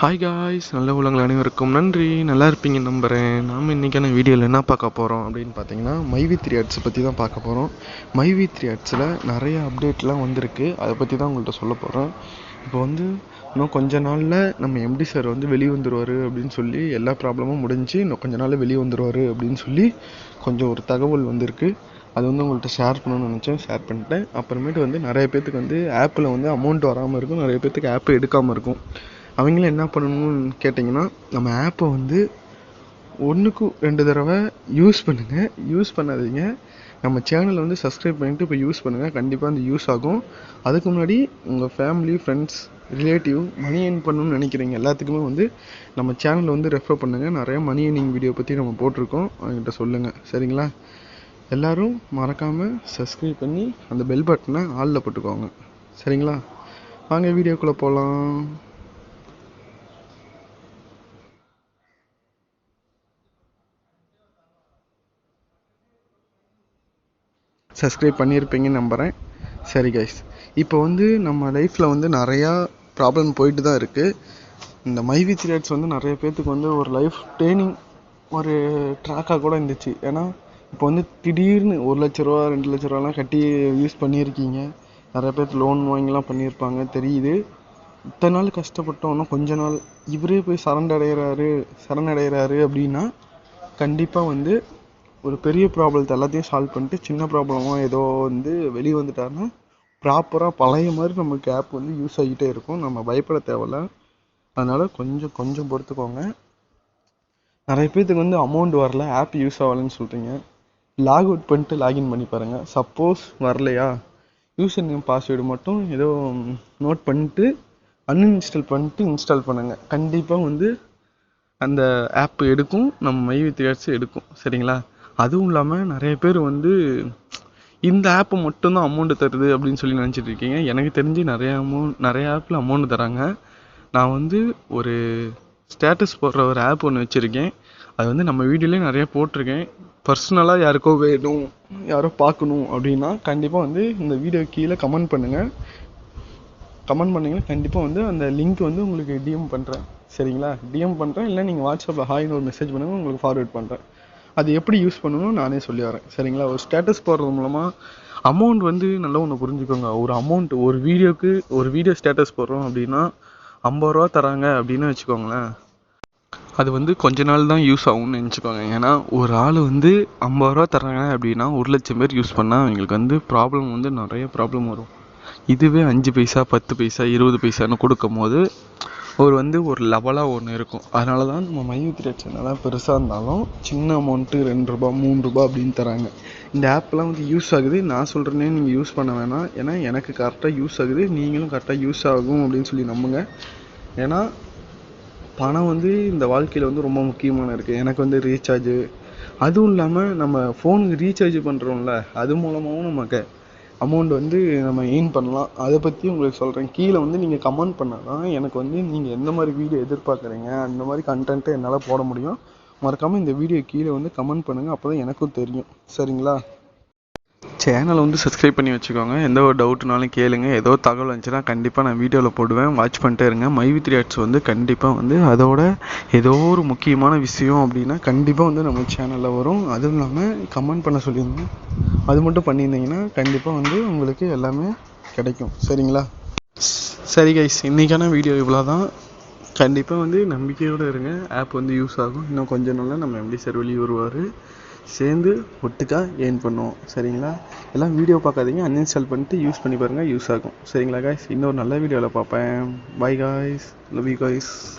Hi guys நல்ல உள்ளங்கள் அனைவருக்கும் நன்றி. நல்லா இருப்பீங்க நம்புகிறேன் நாம் இன்றைக்கான வீடியோவில் என்ன பார்க்க போகிறோம் அப்படின்னு பார்த்தீங்கன்னா மைவி த்ரீ ஆர்ட்ஸை பற்றி தான் பார்க்க போகிறோம் மைவி த்ரீ ஆர்ட்ஸில் நிறைய அப்டேட்லாம் வந்திருக்கு. அதை பற்றி தான் உங்கள்கிட்ட சொல்ல போகிறேன் இப்போ வந்து இன்னும் கொஞ்ச நாளில் நம்ம எம்டி சார் வந்து வெளியே வந்துடுவார் அப்படின்னு சொல்லி எல்லா ப்ராப்ளமும் முடிஞ்சு இன்னும் கொஞ்ச நாளில் வெளியே வந்துடுவார் அப்படின்னு சொல்லி கொஞ்சம் ஒரு தகவல் வந்திருக்கு. அது வந்து உங்கள்கிட்ட ஷேர் பண்ணணும்னு நினச்சேன். ஷேர் பண்ணிட்டேன். அப்புறமேட்டு வந்து நிறைய பேர்த்துக்கு வந்து ஆப்பில் வந்து அமௌண்ட் வராமல் இருக்கும். நிறைய பேர்த்துக்கு ஆப் எடுக்காமல் இருக்கும். அவங்களும் என்ன பண்ணணும்னு கேட்டிங்கன்னா நம்ம ஆப்பை வந்து ஒன்றுக்கு ரெண்டு தடவை யூஸ் பண்ணுங்கள் யூஸ் பண்ணாதீங்க. நம்ம சேனலை வந்து சப்ஸ்கிரைப் பண்ணிட்டு இப்போ யூஸ் பண்ணுங்கள் கண்டிப்பாக அந்த யூஸ் ஆகும். அதுக்கு முன்னாடி உங்கள் family friends relative money earn பண்ணணும்னு நினைக்கிறீங்க எல்லாத்துக்குமே வந்து நம்ம சேனலை வந்து ரெஃபர் பண்ணுங்கள் நிறைய மணி ஏர்னிங் வீடியோ பற்றி நம்ம போட்டிருக்கோம். அவங்ககிட்ட சொல்லுங்கள் சரிங்களா? எல்லோரும் மறக்காமல் சப்ஸ்கிரைப் பண்ணி அந்த பெல் பட்டனை ஆளில் போட்டுக்கோங்க. சரிங்களா? வாங்க வீடியோக்குள்ளே போகலாம் சப்ஸ்கிரைப் பண்ணியிருப்பீங்கன்னு நம்புகிறேன் சரி கைஸ் இப்போ வந்து நம்ம லைஃப்பில் வந்து நிறையா ப்ராப்ளம் போயிட்டு தான் இருக்குது இந்த மைவி த்ரீட்ஸ் வந்து நிறைய பேர்த்துக்கு வந்து ஒரு லைஃப் ட்ரைனிங் ஒரு ட்ராக்காக கூட இருந்துச்சு. ஏன்னா இப்போ வந்து திடீர்னு ஒரு லட்ச ரூபா ரெண்டு லட்ச ரூபாலாம் கட்டி யூஸ் பண்ணியிருக்கீங்க. நிறைய பேர் லோன் வாங்கிலாம் பண்ணியிருப்பாங்க தெரியுது. இத்தனை நாள் கஷ்டப்பட்டோம்னா கொஞ்ச நாள் இவரே போய் சரணடைகிறாரு சரணடைகிறாரு அப்படின்னா கண்டிப்பாக வந்து ஒரு பெரிய ப்ராப்ளத்தை எல்லாத்தையும் சால்வ் பண்ணிட்டு சின்ன ப்ராப்ளமாக ஏதோ வந்து வெளியே வந்துட்டாருன்னா ப்ராப்பராக பழைய மாதிரி நமக்கு ஆப் வந்து யூஸ் ஆகிட்டே இருக்கும். நம்ம பயப்பட தேவையில்ல. அதனால் கொஞ்சம் கொஞ்சம் பொறுத்துக்கோங்க. நிறைய பேர்த்துக்கு வந்து அமௌண்ட் வரல ஆப் யூஸ் ஆகலைன்னு சொல்கிறீங்க லாக் அவுட் பண்ணிட்டு லாகின் பண்ணி பாருங்கள் சப்போஸ் வரலையா? யூசர் நேம் பாஸ்வேர்டு மட்டும் ஏதோ நோட் பண்ணிட்டு அன்இன்ஸ்டால் பண்ணிட்டு இன்ஸ்டால் பண்ணுங்கள் கண்டிப்பாக வந்து அந்த ஆப் எடுக்கும். நம்ம மைவி த்ரீ எடுக்கும். சரிங்களா? அதுவும் இல்லாமல் நிறைய பேர் வந்து இந்த ஆப்பு மட்டும்தான் அமௌண்ட் தருது அப்படின்னு சொல்லி நினச்சிட்டு இருக்கீங்க. எனக்கு தெரிஞ்சு நிறைய அமௌண்ட் நிறைய ஆப்பில் அமௌண்ட் தராங்க. நான் வந்து ஒரு ஸ்டேட்டஸ் போடுற ஒரு ஆப் ஒன்று வச்சுருக்கேன். அது வந்து நம்ம வீடியோலேயே நிறைய போட்டிருக்கேன். பர்சனலாக யாருக்கோ வேணும் யாரோ பார்க்கணும் அப்படின்னா கண்டிப்பாக வந்து இந்த வீடியோ கீழே கமெண்ட் பண்ணுங்கள் கமெண்ட் பண்ணிங்கன்னா கண்டிப்பாக வந்து அந்த லிங்க் வந்து உங்களுக்கு டிஎம் பண்ணுறேன் சரிங்களா? டிஎம் பண்ணுறேன் இல்லை நீங்கள் வாட்ஸ்அப்பில் ஹாய்னு ஒரு மெசேஜ் பண்ணுங்கள் உங்களுக்கு ஃபார்வேர்ட் பண்ணுறேன் அது எப்படி யூஸ் பண்ணணும் நானே சொல்லி வரேன். சரிங்களா? ஒரு ஸ்டேட்டஸ் போடுறது மூலமாக அமௌண்ட் வந்து நல்லா ஒன்று புரிஞ்சுக்கோங்க. ஒரு அமௌண்ட் ஒரு வீடியோக்கு ஒரு வீடியோ ஸ்டேட்டஸ் போடுறோம் அப்படின்னா ஐம்பது ரூபா தராங்க அப்படின்னு வச்சுக்கோங்களேன். அது வந்து கொஞ்ச நாள் தான் யூஸ் ஆகும்னு நினச்சிக்கோங்க. ஏன்னா ஒரு ஆள் வந்து ஐம்பது ரூபா தராங்க அப்படின்னா ஒரு லட்சம் பேர் யூஸ் பண்ணால் அவங்களுக்கு வந்து ப்ராப்ளம் வந்து நிறைய ப்ராப்ளம் வரும். இதுவே அஞ்சு பைசா பத்து பைசா இருபது பைசான்னு கொடுக்கும் போது ஒரு வந்து ஒரு லெவலாக ஒன்று இருக்கும். அதனால தான் நம்ம மையூ சேனலாக பெருசாக இருந்தாலும் சின்ன அமௌண்ட்டு ரெண்டு ரூபா மூணு ரூபா அப்படின்னு தராங்க. இந்த ஆப்லாம் வந்து யூஸ் ஆகுது. நான் சொல்கிறேனே நீங்கள் யூஸ் பண்ண வேணாம். ஏன்னா எனக்கு கரெக்டாக யூஸ் ஆகுது. நீங்களும் கரெக்டாக யூஸ் ஆகும் அப்படின்னு சொல்லி நம்புங்க. ஏன்னா பணம் வந்து இந்த வாழ்க்கையில் வந்து ரொம்ப முக்கியமான இருக்குது எனக்கு வந்து ரீசார்ஜு அதுவும் இல்லாமல் நம்ம ஃபோனுக்கு ரீசார்ஜ் பண்ணுறோம்ல அது மூலமாகவும் நமக்கு அமௌண்ட் வந்து நம்ம எயின் பண்ணலாம். அதை பற்றி உங்களுக்கு சொல்கிறேன் கீழே வந்து நீங்கள் கமெண்ட் பண்ணால் தான் எனக்கு வந்து நீங்கள் எந்த மாதிரி வீடியோ எதிர்பார்க்குறீங்க அந்த மாதிரி கண்டென்ட்டு என்னால் போட முடியும். மறக்காமல் இந்த வீடியோ கீழே வந்து கமெண்ட் பண்ணுங்கள் அப்போ தான் எனக்கும் தெரியும். சரிங்களா? சேனலை வந்து சப்ஸ்கிரைப் பண்ணி வச்சுக்கோங்க. எந்த ஒரு டவுட்னாலும் கேளுங்க. ஏதோ தகவல் வந்துச்சுன்னா கண்டிப்பாக நான் வீடியோவில் போடுவேன். வாட்ச் பண்ணிட்டே இருங்க. மைவி த்ரீ ஆர்ட்ஸ் வந்து கண்டிப்பாக வந்து அதோட ஏதோ ஒரு முக்கியமான விஷயம் அப்படின்னா கண்டிப்பாக வந்து நம்ம சேனலில் வரும். அதுவும் இல்லாமல் கமெண்ட் பண்ண சொல்லியிருந்தேன். அது மட்டும் பண்ணியிருந்தீங்கன்னா கண்டிப்பாக வந்து உங்களுக்கு எல்லாமே கிடைக்கும். சரிங்களா? சரி கைஸ் இன்றைக்கான வீடியோ இவ்வளோ தான் கண்டிப்பாக வந்து நம்பிக்கையோடு இருங்க. ஆப் வந்து யூஸ் ஆகும். இன்னும் கொஞ்ச நாளில் நம்ம எப்படி சார் வெளியே வருவார். சேர்ந்து ஒட்டுக்கா ஏர்ன் பண்ணுவோம். சரிங்களா? எல்லாம் வீடியோ பார்க்காதீங்க. அன்இன்ஸ்டால் பண்ணிட்டு யூஸ் பண்ணி பாருங்கள் யூஸ் ஆகும். சரிங்களா காய்ஸ் இன்னொரு நல்ல வீடியோவில் பார்ப்பேன். Bye guys love you guys